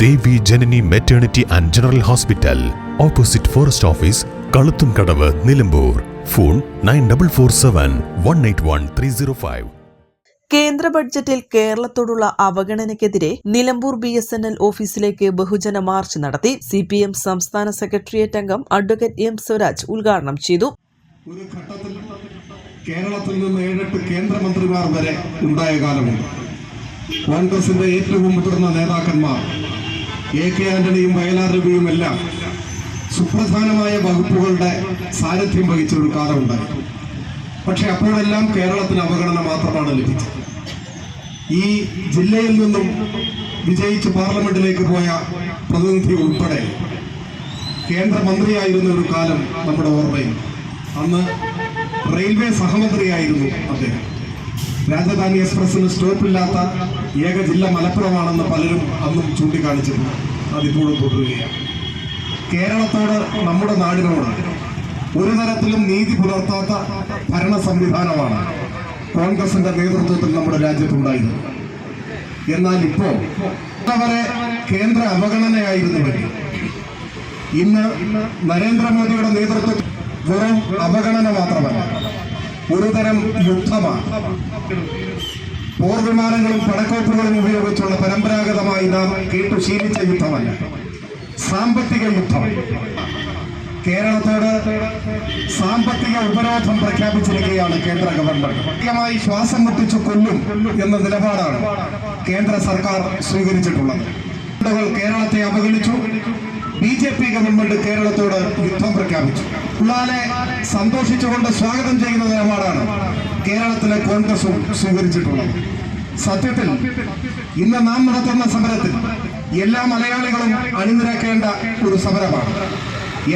Devi Janani maternity and general hospital opposite forest office കളുത്തും Kadavu Nilambur. Phone nine double four seven one eight one three zero five കേന്ദ്ര ബഡ്ജറ്റിൽ കേരളത്തോടുള്ള അവഗണനയ്ക്കെതിരെ Nilambur B S N L ഓഫീസിലേക്ക് ബഹുജന march നടത്തി C P M സംസ്ഥാന secretariat അംഗം advocate M Swaraj ഉദ്ഘാടനം ചെയ്തു. ഒരു ഘട്ടത്തിൽ കേരളത്തിൽ നിന്ന് ഏഴെട്ട് കേന്ദ്രമന്ത്രിമാർ വരെ ഉണ്ടായ കാലമുണ്ട്. കോൺഗ്രസിന്റെ ഏറ്റവും മുതിർന്ന നേതാക്കന്മാർ എ കെ ആന്റണിയും വയലാർ രവിയും എല്ലാം സുപ്രധാനമായ വകുപ്പുകളുടെ സാരഥ്യം വഹിച്ച ഒരു കാലമുണ്ടായി പക്ഷെ അപ്പോഴെല്ലാം കേരളത്തിന് അവഗണന മാത്രമാണ് ലഭിച്ചത്. ഈ ജില്ലയിൽ നിന്നും വിജയിച്ച് പാർലമെന്റിലേക്ക് പോയ പ്രതിനിധി ഉൾപ്പെടെ കേന്ദ്രമന്ത്രിയായിരുന്ന ഒരു കാലം നമ്മുടെ ഓർമ്മയിൽ. അന്ന് റെയിൽവേ സഹമന്ത്രിയായിരുന്നു അദ്ദേഹം. രാജധാനി എക്സ്പ്രസിന് സ്റ്റോപ്പില്ലാത്ത ഏക ജില്ല മലപ്പുറമാണെന്ന് പലരും അന്നും ചൂണ്ടിക്കാണിച്ചിരുന്നു. അതിപ്പോഴും തുടരുകയാണ്. കേരളത്തോട് നമ്മുടെ നാടിനോട് ഒരു തരത്തിലും നീതി പുലർത്താത്ത ഭരണ സംവിധാനമാണ് കോൺഗ്രസിന്റെ നേതൃത്വത്തിൽ നമ്മുടെ രാജ്യത്തുണ്ടായിരുന്നത് എന്നാൽ ഇപ്പോൾ അവരെ കേന്ദ്ര അവഗണനയായിരുന്നുവെങ്കിൽ ഇന്ന് നരേന്ദ്രമോദിയുടെ നേതൃത്വത്തിൽ വെറും അവഗണന മാത്രമല്ല ഒരു തരം യുദ്ധമാണ് പോർവിമാനങ്ങളും പടക്കോപ്പുകളും ഉപയോഗിച്ചുള്ള പരമ്പരാഗതമായി നാം കേട്ടു ശീലിച്ച യുദ്ധമല്ല സാമ്പത്തിക യുദ്ധം. കേരളത്തോട് സാമ്പത്തിക ഉപരോധം പ്രഖ്യാപിച്ചിരിക്കുകയാണ് കേന്ദ്ര ഗവൺമെന്റ് കൃത്യമായി ശ്വാസം മുട്ടിച്ചു കൊല്ലും എന്ന നിലപാടാണ് കേന്ദ്ര സർക്കാർ സ്വീകരിച്ചിട്ടുള്ളത്. കേരളത്തെ അവഗണിച്ചു. ബി ജെ പി ഗവൺമെന്റ് കേരളത്തോട് യുദ്ധം പ്രഖ്യാപിച്ചു. ഉള്ളാലെ സന്തോഷിച്ചുകൊണ്ട് സ്വാഗതം ചെയ്യുന്ന നിലപാടാണ് കേരളത്തിലെ കോൺഗ്രസും സ്വീകരിച്ചിട്ടുള്ളത്. സത്യത്തിൽ ഇന്ന് നാം നടത്തുന്ന സമരത്തിൽ എല്ലാ മലയാളികളും അണിനിരക്കേണ്ട ഒരു സമരമാണ്.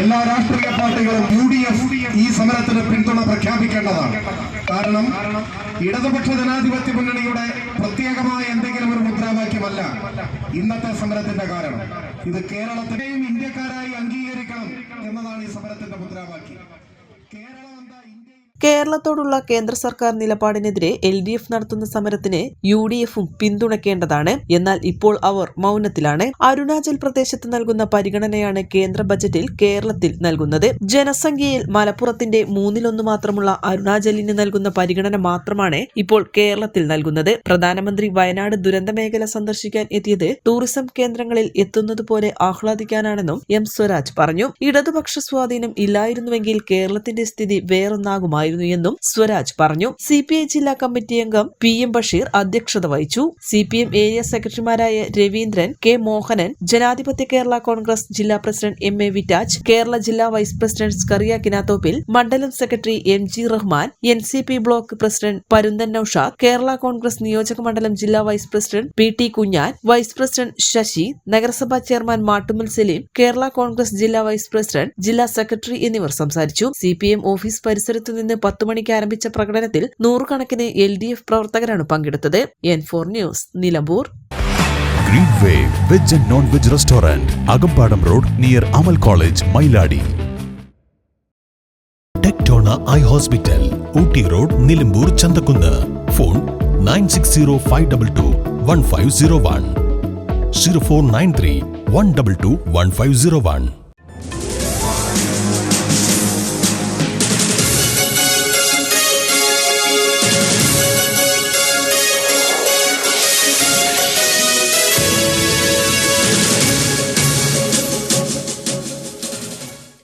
എല്ലാ രാഷ്ട്രീയ പാർട്ടികളും യു ഡി എഫ് ഈ സമരത്തിന് പിന്തുണ പ്രഖ്യാപിക്കേണ്ടതാണ്. കാരണം ഇടതുപക്ഷ ജനാധിപത്യ മുന്നണിയുടെ പ്രത്യേകമായ എന്തെങ്കിലും ഒരു മുദ്രാവാക്യമല്ല ഇന്നത്തെ സമരത്തിന്റെ കാരണം. ഇത് കേരളത്തിലെയും ഇന്ത്യക്കാരായി അംഗീകരിക്കണം എന്നതാണ് ഈ സമരത്തിന്റെ മുദ്രാവാക്യം. കേരളം എന്താ ഇന്ത്യ കേരളത്തോടുള്ള കേന്ദ്ര സർക്കാർ നിലപാടിനെതിരെ എൽ ഡി എഫ് നടത്തുന്ന സമരത്തിന് യു ഡി എഫും പിന്തുണയ്ക്കേണ്ടതാണ്. എന്നാൽ ഇപ്പോൾ അവർ മൗനത്തിലാണ്. അരുണാചൽ പ്രദേശത്ത് നൽകുന്ന പരിഗണനയാണ് കേന്ദ്ര ബജറ്റിൽ കേരളത്തിൽ നൽകുന്നത്. ജനസംഖ്യയിൽ മലപ്പുറത്തിന്റെ മൂന്നിലൊന്ന് മാത്രമുള്ള അരുണാചലിന് നൽകുന്ന പരിഗണന മാത്രമാണ് ഇപ്പോൾ കേരളത്തിൽ നൽകുന്നത്. പ്രധാനമന്ത്രി വയനാട് ദുരന്ത മേഖല സന്ദർശിക്കാൻ എത്തിയത് ടൂറിസം കേന്ദ്രങ്ങളിൽ എത്തുന്നതുപോലെ ആഹ്ലാദിക്കാനാണെന്നും എം സ്വരാജ് പറഞ്ഞു. ഇടതുപക്ഷ സ്വാധീനം ഇല്ലായിരുന്നുവെങ്കിൽ കേരളത്തിന്റെ സ്ഥിതി വേറൊന്നാകുമായിരുന്നു. എന്നും സ്വരാജ് പറഞ്ഞു. സി പി ഐ ജില്ലാ കമ്മിറ്റി അംഗം പി എം ബഷീർ അധ്യക്ഷത വഹിച്ചു. സി പി എം ഏരിയ സെക്രട്ടറിമാരായ രവീന്ദ്രൻ കെ മോഹനൻ ജനാധിപത്യ കേരള കോൺഗ്രസ് ജില്ലാ president M A Vittaj Kerala ജില്ലാ വൈസ് പ്രസിഡന്റ് സ്കറിയ കിനാത്തോപ്പിൽ മണ്ഡലം secretary M G Rahman N C P block president Parunthan Noushad Kerala Congress നിയോജക മണ്ഡലം ജില്ലാ vice president P T Kunjan vice president Sasi നഗരസഭാ chairman Mattumal Saleem Kerala Congress ജില്ലാ vice president ജില്ലാ secretary എന്നിവർ സംസാരിച്ചു. സി പി എം ഓഫീസ് പരിസരത്തു നിന്ന് പത്തു മണിക്ക് ആരംഭിച്ച പ്രകടനത്തിൽ നൂറുകണക്കിന് എൽ ഡി എഫ് പ്രവർത്തകരാണ് പങ്കെടുത്തത്. N four news Nilambur. Green way veg and non veg restaurant Akampadam road near Amal college Mailadi Tectona eye hospital Ooty road Nilambur Chanthakkunnu phone nine six zero five double two one five zero one zero four nine three one double two one five zero one